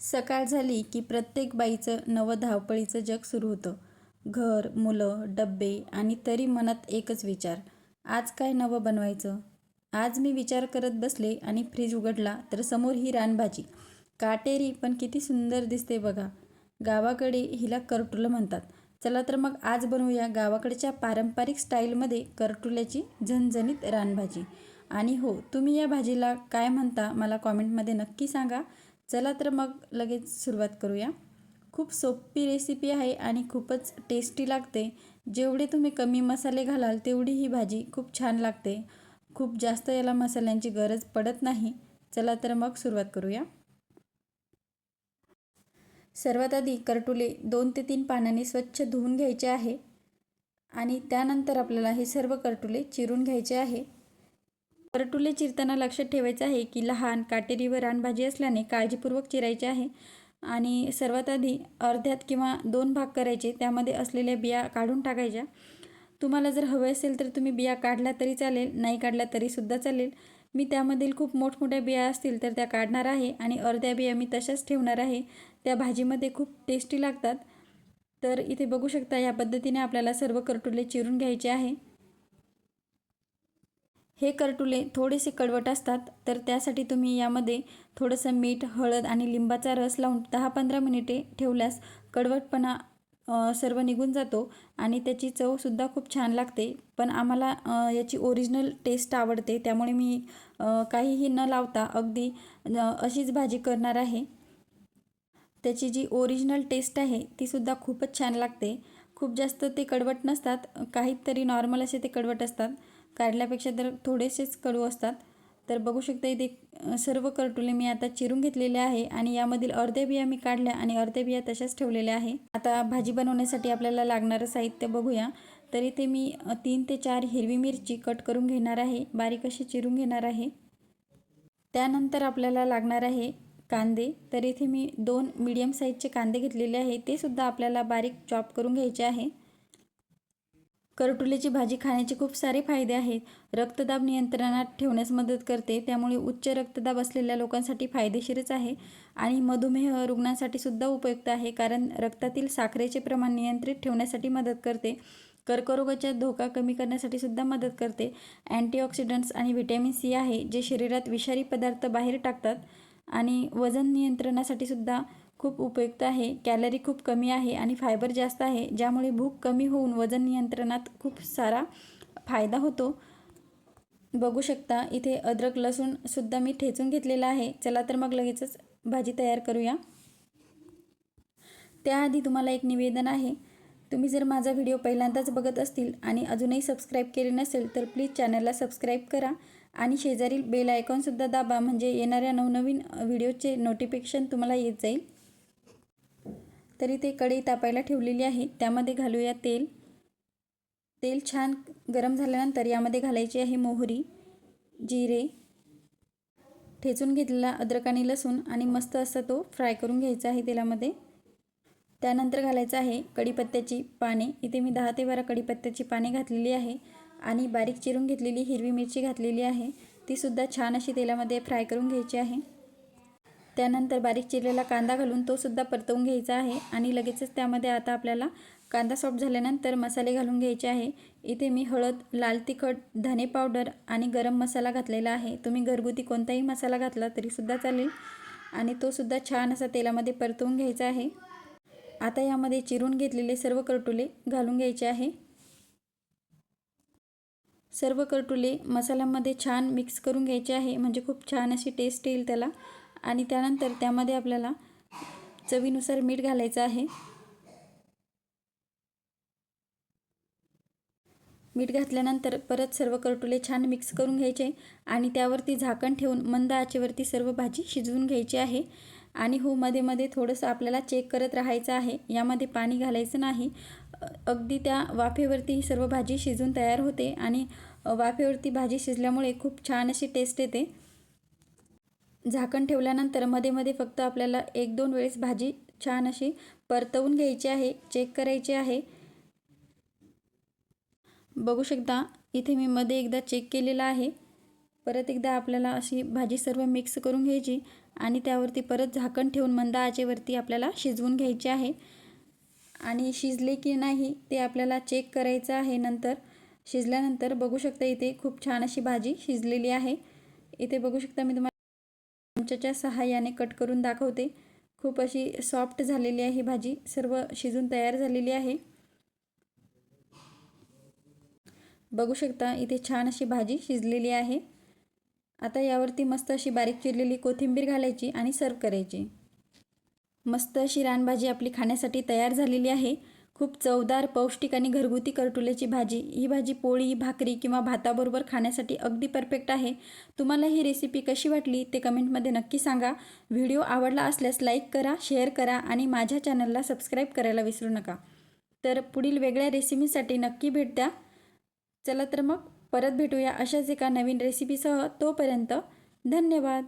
सकाळ झाली की प्रत्येक बाईचं नवं धावपळीचं जग सुरू होतं. घर मुलं डब्बे आणि तरी मनात एकच विचार. आज काय नवं बनवायचं? आज मी विचार करत बसले आणि फ्रीज उघडला तर समोर ही रानभाजी. काटेरी पण किती सुंदर दिसते बघा. गावाकडे हिला करटुलं म्हणतात. चला तर मग आज बनवूया गावाकडच्या पारंपरिक स्टाईलमध्ये करटुल्याची झणझणीत रानभाजी. आणि हो तुम्ही या भाजीला काय म्हणता मला कॉमेंटमध्ये नक्की सांगा. चला तर मग लगेच सुरुवात करूया. खूप सोपी रेसिपी आहे आणि खूपच टेस्टी लागते. जेवढे तुम्ही कमी मसाले घालाल तेवढी ही भाजी खूप छान लागते. खूप जास्त याला मसाल्यांची गरज पडत नाही. चला तर मग सुरुवात करूया. सर्वात आधी करटुले दोन ते तीन पानांनी स्वच्छ धुवून घ्यायचे आहे. आणि त्यानंतर आपल्याला हे सर्व करटुले चिरून घ्यायचे आहे. करटुले चिरताना लक्षात ठेवायचं आहे की लहान काटेरी व रानभाजी असल्याने काळजीपूर्वक चिरायचे आहे. आणि सर्वात आधी अर्ध्यात किंवा दोन भाग करायचे त्यामध्ये असलेल्या बिया काढून टाकायच्या. तुम्हाला जर हवे असेल तर तुम्ही बिया काढल्या तरी चालेल नाही काढल्या तरीसुद्धा चालेल. मी त्यामधील खूप मोठमोठ्या बिया असतील तर त्या काढणार आहे आणि अर्ध्या बिया मी तशाच ठेवणार आहे. त्या भाजीमध्ये खूप टेस्टी लागतात. तर इथे बघू शकता या पद्धतीने आपल्याला सर्व करटुले चिरून घ्यायचे आहे. हे करटुले थोडेसे कडवट असतात तर त्यासाठी तुम्ही यामध्ये थोडंसं मीठ हळद आणि लिंबाचा रस लावून दहा पंधरा मिनिटे ठेवल्यास कडवटपणा सर्व निघून जातो आणि त्याची चवसुद्धा खूप छान लागते. पण आम्हाला याची ओरिजिनल टेस्ट आवडते त्यामुळे मी काहीही न लावता अगदी अशीच भाजी करणार आहे. त्याची जी ओरिजिनल टेस्ट आहे तीसुद्धा खूपच छान लागते. खूप जास्त ते कडवट नसतात काहीतरी नॉर्मल असे ते कडवट असतात. काढल्यापेक्षा तर थोडेसेच कडू असतात. तर बघू शकता इथे सर्व करटुले मी आता चिरून घेतलेले आहे आणि यामधील अर्ध्या बिया मी काढल्या आणि अर्ध्या बिया तशाच ठेवलेल्या आहे. आता भाजी बनवण्यासाठी आपल्याला लागणारं साहित्य बघूया. तर इथे मी तीन ते चार हिरवी मिरची कट करून घेणार आहे. बारीक अशी चिरून घेणार आहे. त्यानंतर आपल्याला लागणार आहे कांदे. तर इथे मी दोन मीडियम साईजचे कांदे घेतलेले आहे. ते सुद्धा आपल्याला बारीक चॉप करून घ्यायचे आहे. करटुल्याची भाजी खाण्याचे खूप सारे फायदे आहेत. रक्तदाब नियंत्रणात ठेवण्यास मदत करते. त्यामुळे उच्च रक्तदाब असलेल्या लोकांसाठी फायदेशीरच आहे आणि मधुमेह रुग्णांसाठी सुद्धा उपयुक्त आहे कारण रक्तातील साखरेचे प्रमाण नियंत्रित ठेवण्यासाठी मदत करते. कर्करोगाचा धोका कमी करण्यासाठी सुद्धा मदत करते. अँटीऑक्सिडंट्स आणि व्हिटॅमिन सी आहे जे शरीरात विषारी पदार्थ बाहेर टाकतात आणि वजन नियंत्रणासाठी सुद्धा खूप उपयुक्त आहे. कॅलरी खूप कमी आहे आणि फायबर जास्त आहे ज्यामुळे भूक कमी होऊन वजन नियंत्रणात खूप सारा फायदा होतो. बघू शकता इथे अद्रक लसूणसुद्धा मी ठेचून घेतलेला आहे. चला तर मग लगेचच भाजी तयार करूया. त्याआधी तुम्हाला एक निवेदन आहे. तुम्ही जर माझा व्हिडिओ पहिल्यांदाच बघत असतील आणि अजूनही सबस्क्राईब केले नसेल तर प्लीज चॅनलला सबस्क्राईब करा आणि शेजारील बेल आयकॉनसुद्धा दाबा म्हणजे येणाऱ्या नवनवीन व्हिडिओचे नोटिफिकेशन तुम्हाला येत जाईल. तरी ते कढई तापायला ठेवलेली आहे. त्यामध्ये घालूया तेल. तेल छान गरम झाल्यानंतर यामध्ये घालायची आहे मोहरी जिरे ठेचून घेतलेला अद्रक आणि लसूण आणि मस्त असा तो फ्राय करून घ्यायचा आहे तेलामध्ये. त्यानंतर घालायचं आहे कढीपत्त्याची पाने. इथे मी दहा ते बारा कढीपत्त्याची पाने घातलेली आहे आणि बारीक चिरून घेतलेली हिरवी मिरची घातलेली आहे. तीसुद्धा छान अशी तेलामध्ये फ्राय करून घ्यायची आहे. त्यानंतर बारीक चिरलेला कांदा घालून तो सुद्धा परतवून घ्यायचा आहे आणि लगेचच त्यामध्ये आता आपल्याला कांदा सॉफ्ट झाल्यानंतर मसाले घालून घ्यायचे आहे. इथे मी हळद लाल तिखट धने पावडर आणि गरम मसाला घातलेला आहे. तुम्ही घरगुती कोणताही मसाला घातला तरीसुद्धा चालेल आणि तो सुद्धा छान असा तेलामध्ये परतवून घ्यायचा आहे. आता यामध्ये चिरून घेतलेले सर्व करटुले घालून घ्यायचे आहे. सर्व करटुले मसाल्यामध्ये छान मिक्स करून घ्यायचे आहे. म्हणजे खूप छान अशी टेस्ट येईल त्याला. आणि त्यानंतर त्यामध्ये आपल्याला चवीनुसार मीठ घालायचं आहे. मीठ घातल्यानंतर परत सर्व करटुले छान मिक्स करून घ्यायचे आणि त्यावरती झाकण ठेवून मंद आचेवरती सर्व भाजी शिजवून घ्यायची आहे. आणि हो मध्ये मध्ये थोडंसं आपल्याला चेक करत राहायचं आहे. यामध्ये पाणी घालायचं नाही. अगदी त्या वाफेवरती ही सर्व भाजी शिजून तयार होते आणि वाफेवरती भाजी शिजल्यामुळे खूप छान अशी टेस्ट येते. झाकण ठेवल्यानंतरमध्ये मध्ये फक्त आपल्याला एक दोन वेळेस भाजी छान अशी परतवून घ्यायची आहे चेक करायची आहे. बघू शकता इथे मी मध्ये एकदा चेक केलेला आहे. परत एकदा आपल्याला अशी भाजी सर्व मिक्स करून घ्यायची आणि त्यावरती परत झाकण ठेवून मंद आचेवरती आपल्याला शिजवून घ्यायची आहे. आणि शिजले की नाही ते आपल्याला चेक करायचं आहे नंतर. शिजल्यानंतर बघू शकता इथे खूप छान अशी भाजी शिजलेली आहे. इथे बघू शकता मी तुम्हाला चमच्याच्या सहाय्याने कट करून दाखवते. खूप अशी सॉफ्ट झालेली आहे ही भाजी. सर्व शिजून तयार झालेली आहे. बघू शकता इथे छान अशी भाजी शिजलेली आहे. आता यावरती मस्त अशी बारीक चिरलेली कोथिंबीर घालायची आणि सर्व करायची. मस्त अशी रानभाजी आपली खाण्यासाठी तयार झालेली आहे. खूप चवदार पौष्टिक आणि घरगुती करटुल्याची भाजी. ही भाजी पोळी भाकरी किंवा भाताबरोबर खाण्यासाठी अगदी परफेक्ट आहे. तुम्हाला ही रेसिपी कशी वाटली ते कमेंटमध्ये नक्की सांगा. व्हिडिओ आवडला असल्यास लाईक करा शेअर करा आणि माझ्या चॅनलला सबस्क्राईब करायला विसरू नका. तर पुढील वेगळ्या रेसिपीसाठी नक्की भेट द्या. चला तर मग परत भेटूया अशाच एका नवीन रेसिपीसह तोपर्यंत धन्यवाद.